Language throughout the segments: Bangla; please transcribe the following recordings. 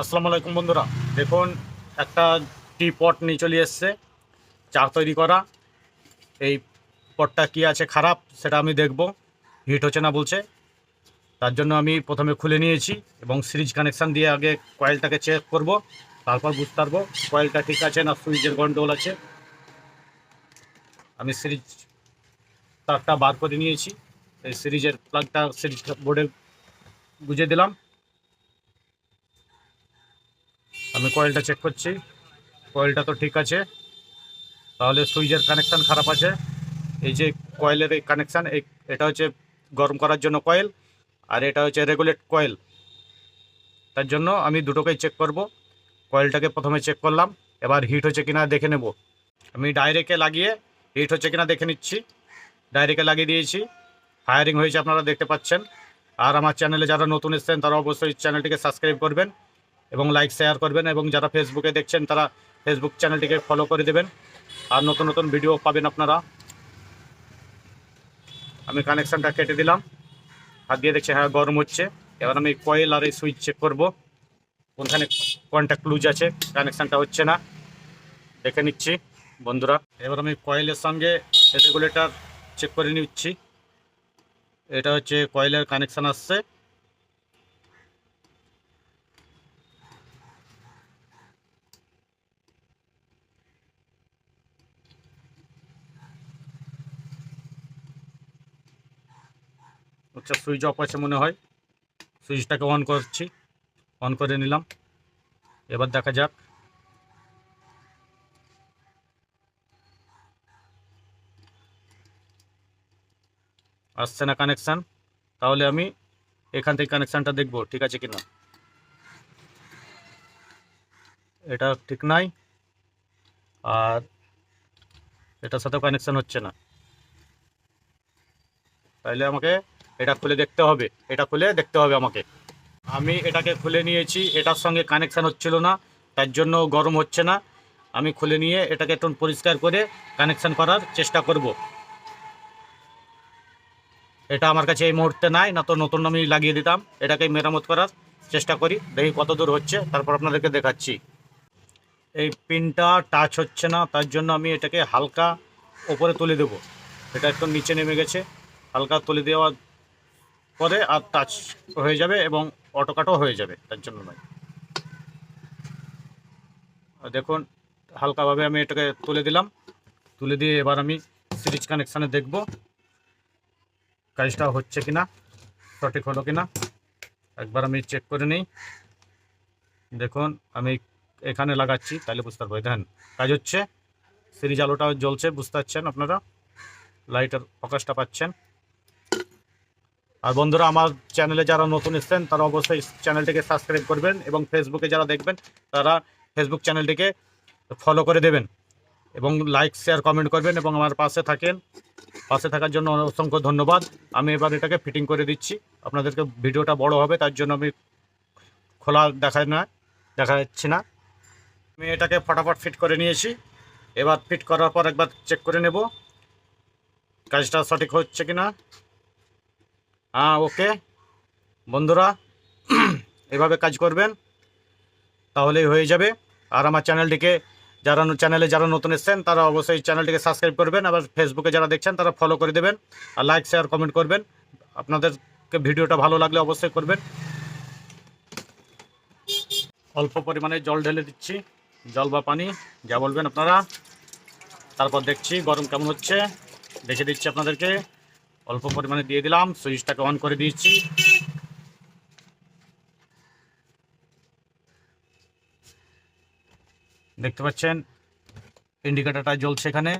আসসালামু আলাইকুম বন্ধুরা। দেখুন, একটা টি পট নিয়ে চলে এসছে চা তৈরি করা। এই পটটা কি আছে খারাপ সেটা আমি দেখব, হিট হচ্ছে না বলছে। তার জন্য আমি প্রথমে খুলে নিয়েছি এবং সিরিজ কানেকশান দিয়ে আগে কয়েলটাকে চেক করব, তারপর বুঝতে পারব কয়েলটা ঠিক আছে না সুইচের গন্ডগোল আছে। আমি সিরিজ তারটা বার করে নিয়েছি, এই সিরিজের প্লাগটা সিরিজ বোর্ডে গুজে দিলাম। আমি কয়েলটা চেক করছি। কয়েলটা তো ঠিক আছে। তাহলে সুইচের কানেকশান খারাপ আছে। এই যে কয়েলের এই কানেকশান এই এটা হচ্ছে গরম করার জন্য কয়েল, আর এটা হচ্ছে রেগুলেট কয়েল। তার জন্য আমি দুটোকেই চেক করব। কয়েলটাকে প্রথমে চেক করলাম। এবার হিট হচ্ছে কিনা দেখে নেব। আমি ডাইরেক্টে লাগিয়ে হিট হচ্ছে কিনা দেখে নিচ্ছি। ডাইরেক্টে লাগিয়ে দিয়েছি। ফায়ারিং হয়েছে, আপনারা দেখতে পাচ্ছেন। আর আমার চ্যানেলে যারা নতুন এসেছেন, তারা অবশ্যই চ্যানেলটিকে সাবস্ক্রাইব করবেন। এবং লাইক শেয়ার করবেন এবং যারা ফেসবুকে দেখছেন তারা ফেসবুক চ্যানেলটিকে ফলো করে দেবেন। আর নতুন নতুন ভিডিও পাবেন আপনারা। আমি কানেকশানটা কেটে দিলাম। হাত দিয়ে দেখছি হ্যাঁ গরম হচ্ছে। এবার আমি কয়েল আর এই সুইচ চেক করব। কোনখানে কন্ট্যাক্ট লুজ আছে কানেকশানটা হচ্ছে না। দেখে নিচ্ছি, বন্ধুরা। এবার আমি কয়েলের সঙ্গে রেগুলেটর চেক করে নিচ্ছি। এটা হচ্ছে কয়েলের কানেকশান আসছে। আচ্ছা সুইচ অফ আছে মনে হয়। সুইচটাকে অন করছি। অন করে নিলাম। এবার দেখা যাক। আসছে না কানেকশান তাহলে আমি এখান থেকে কানেকশানটা দেখব, ঠিক আছে কিনা? এটা ঠিক নাই। আর এটার সাথেও কানেকশান হচ্ছে না। তাহলে আমাকে এটা খুলে দেখতে হবে, এটা খুলে দেখতে হবে আমাকে। আমি এটাকে খুলে নিয়েছি, এটার সঙ্গে কানেকশান হচ্ছিল না, তার জন্য গরম হচ্ছে না। আমি খুলে নিয়ে এটাকে একটু পরিষ্কার করে কানেকশান করার চেষ্টা করব। এটা আমার কাছে এই মুহূর্তে নাই, না তো নতুন আমি লাগিয়ে দিতাম। এটাকে মেরামত করার চেষ্টা করি, দেখি কত দূর হচ্ছে, তারপর আপনাদেরকে দেখাচ্ছি। এই পিনটা টাচ হচ্ছে না, তার জন্য আমি এটাকে হালকা ওপরে তুলে দেব। এটা একটু নিচে নেমে গেছে, হালকা তুলে দেওয়ার পরে আর টাচ হয়ে যাবে এবং অটোকাটও হয়ে যাবে, তার জন্য নয়। দেখুন, হালকাভাবে আমি এটাকে তুলে দিলাম। তুলে দিয়ে এবার আমি সিরিজ কানেকশানে দেখব কাজটা হচ্ছে কিনা, সঠিক হলো কিনা। একবার আমি চেক করে নিই। দেখুন, আমি এখানে লাগাচ্ছি, তাহলে বুঝতে পারব। দেখেন, কাজ হচ্ছে সিরিজ আলোটা জ্বলছে, বুঝতে পারছেন আপনারা? লাইটের ফোকাসটা পাচ্ছেন। আর বন্ধুরা, আমার চ্যানেলে যারা নতুন এসছেন, তারা অবশ্যই চ্যানেলটিকে সাবস্ক্রাইব করবেন এবং ফেসবুকে যারা দেখবেন, তারা ফেসবুক চ্যানেলটিকে ফলো করে দেবেন এবং লাইক শেয়ার কমেন্ট করবেন এবং আমার পাশে থাকেন। পাশে থাকার জন্য অসংখ্য ধন্যবাদ। আমি এবার এটাকে ফিটিং করে দিচ্ছি। আপনাদেরকে ভিডিওটা বড় হবে, তার জন্য আমি খোলা দেখায় না, দেখা যাচ্ছে না। আমি এটাকে ফটাফট ফিট করে নিয়েছি। এবার ফিট করার পর একবার চেক করে নেব। কাজটা সঠিক হচ্ছে কি না হ্যাঁ ওকে। বন্ধুরা, এভাবে কাজ করবেন, তাহলেই হয়ে যাবে। আর আমার চ্যানেলটিকে যারা চ্যানেলে যারা নতুন এসছেন, তারা অবশ্যই চ্যানেলটিকে সাবস্ক্রাইব করবেন, আবার ফেসবুকে যারা দেখছেন, তারা ফলো করে দেবেন, আর লাইক শেয়ার কমেন্ট করবেন। আপনাদেরকে ভিডিওটা ভালো লাগলে অবশ্যই করবেন। অল্প পরিমাণে জল ঢেলে দিচ্ছি, জল বা পানি, যা বলবেন আপনারা। তারপর দেখছি গরম কেমন হচ্ছে দেখে দিচ্ছি আপনাদেরকে। অল্প পরিমাণে দিয়ে দিলাম, সুইচটাকে অন করে দিয়েছি দেখতে পাচ্ছেন ইন্ডিকেটারটা জ্বলছে এখানে।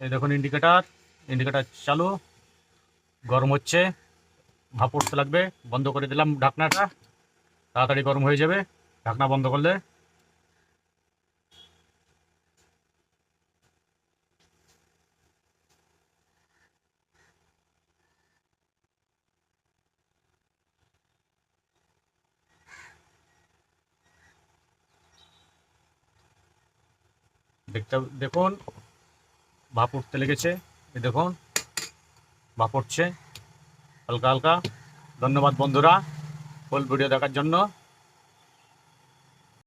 এই দেখুন ইন্ডিকেটার ইন্ডিকেটার চালু, গরম হচ্ছে, ভাপ উঠতে লাগবে, বন্ধ করে দিলাম ঢাকনাটা, তাড়াতাড়ি গরম হয়ে যাবে, ঢাকনা বন্ধ করলে দেখতে দেখুন, ভাপ উঠতে লেগেছে। এই দেখুন, ভাপ উঠছে। হালকা হালকা। ধন্যবাদ বন্ধুরা ফুল ভিডিও দেখার জন্য।